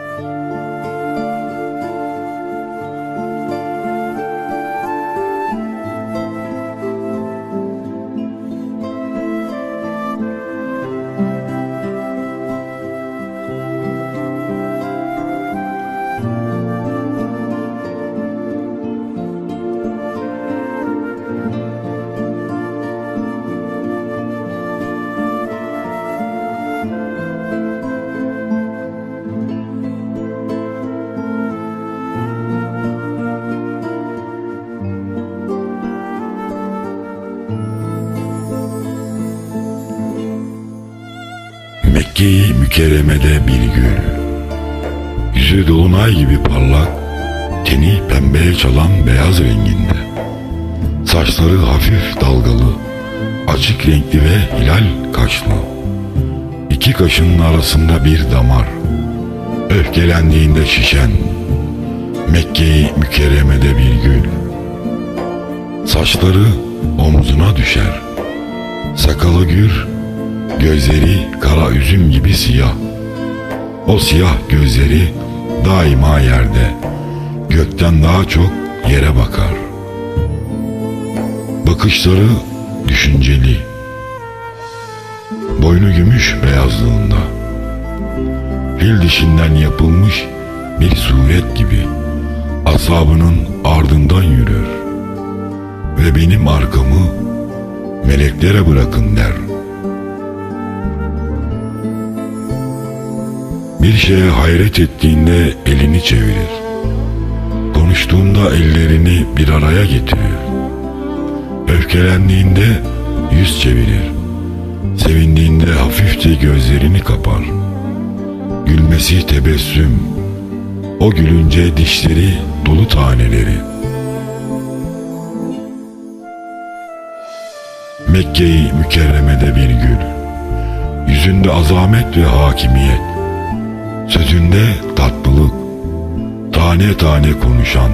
you Mekke-i Mükerreme'de bir gül. Yüzü dolunay gibi parlak, teni pembeye çalan beyaz renginde. Saçları hafif dalgalı, açık renkli ve hilal kaşlı. İki kaşının arasında bir damar. Öfkelendiğinde şişen. Mekke-i Mükerreme'de bir gül. Saçları omzuna düşer. Sakalı gür, Gözleri kara üzüm gibi siyah. O siyah gözleri daima yerde. Gökten daha çok yere bakar. Bakışları düşünceli. Boynu gümüş beyazlığında. Fil dişinden yapılmış bir suret gibi asabının ardından yürür. Ve benim arkamı meleklere bırakın der.'' Bir şeye hayret ettiğinde elini çevirir. Konuştuğunda ellerini bir araya getirir. Öfkelendiğinde yüz çevirir. Sevindiğinde hafifçe gözlerini kapar. Gülmesi tebessüm. O gülünce dişleri dolu taneleri. Mekke-i Mükerreme'de bir gül. Yüzünde azamet ve hakimiyet. Sözünde tatlılık, tane tane konuşan,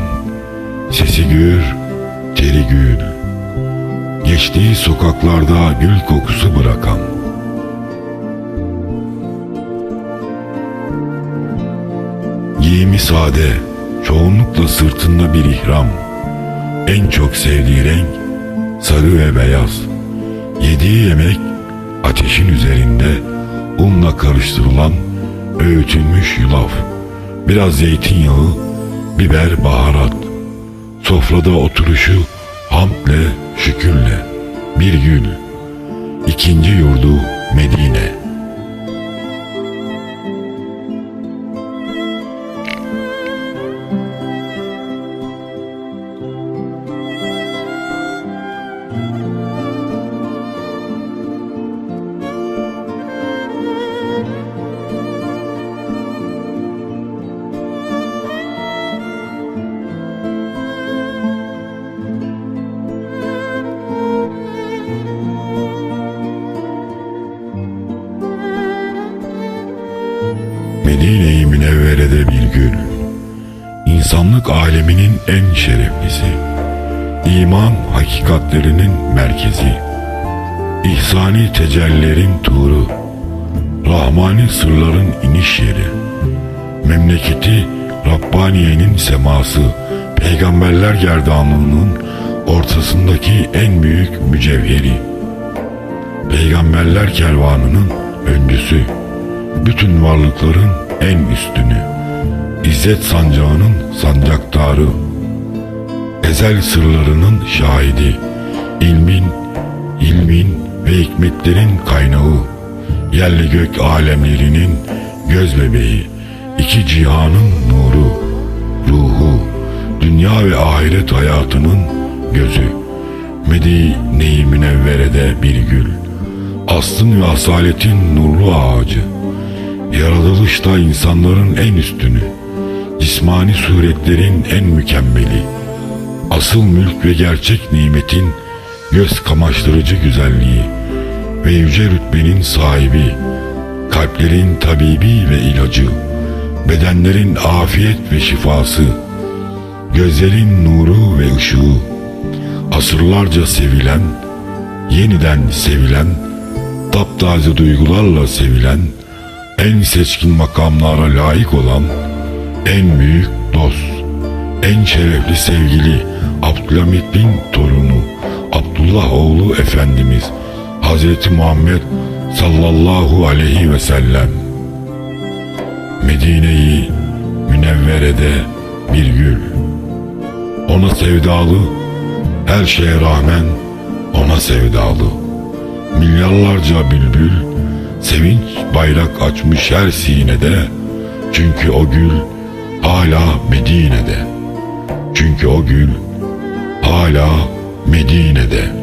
sesi gür, teri gül, geçtiği sokaklarda gül kokusu bırakan. Giyimi sade, çoğunlukla sırtında bir ihram, en çok sevdiği renk sarı ve beyaz. Yediği yemek ateşin üzerinde öğütülmüş yulaf, biraz zeytinyağı, biber, baharat. Sofrada oturuşu hamdle, şükürle, bir gül. Medine-i Münevvere'de bir gül. İnsanlık aleminin en şereflisi. İman hakikatlerinin merkezi. İhsani tecellilerin tuğru. Rahmani sırların iniş yeri. Memleketi Rabbaniye'nin seması. Peygamberler gerdanlığının ortasındaki en büyük mücevheri. Peygamberler kervanının öncüsü bütün varlıkların en üstünü, İzzet sancağının sancaktarı, ezel sırlarının şahidi, ilmin, ilmin ve hikmetlerin kaynağı, yerli gök alemlerinin göz bebeği, iki cihanın nuru, ruhu, dünya ve ahiret hayatının gözü, Medine-i Münevvere'de bir gül, aslın ve asaletin nurlu ağacı, Yaratılışta insanların en üstünü, cismani suretlerin en mükemmeli, asıl mülk ve gerçek nimetin göz kamaştırıcı güzelliği ve yüce rütbenin sahibi, kalplerin tabibi ve ilacı, bedenlerin afiyet ve şifası, gözlerin nuru ve ışığı, asırlarca sevilen, yeniden sevilen, taptaze duygularla sevilen, en seçkin makamlara layık olan en büyük dost, en şerefli sevgili Abdülhamit'in torunu Abdullah oğlu Efendimiz Hazreti Muhammed sallallahu aleyhi ve sellem. Medine'yi münevverede bir gül ona sevdalı her şeye rağmen ona sevdalı. Milyarlarca bülbül sevinç bayrak açmış her sinede. Çünkü o gül hala Medine'de. Çünkü o gül hala Medine'de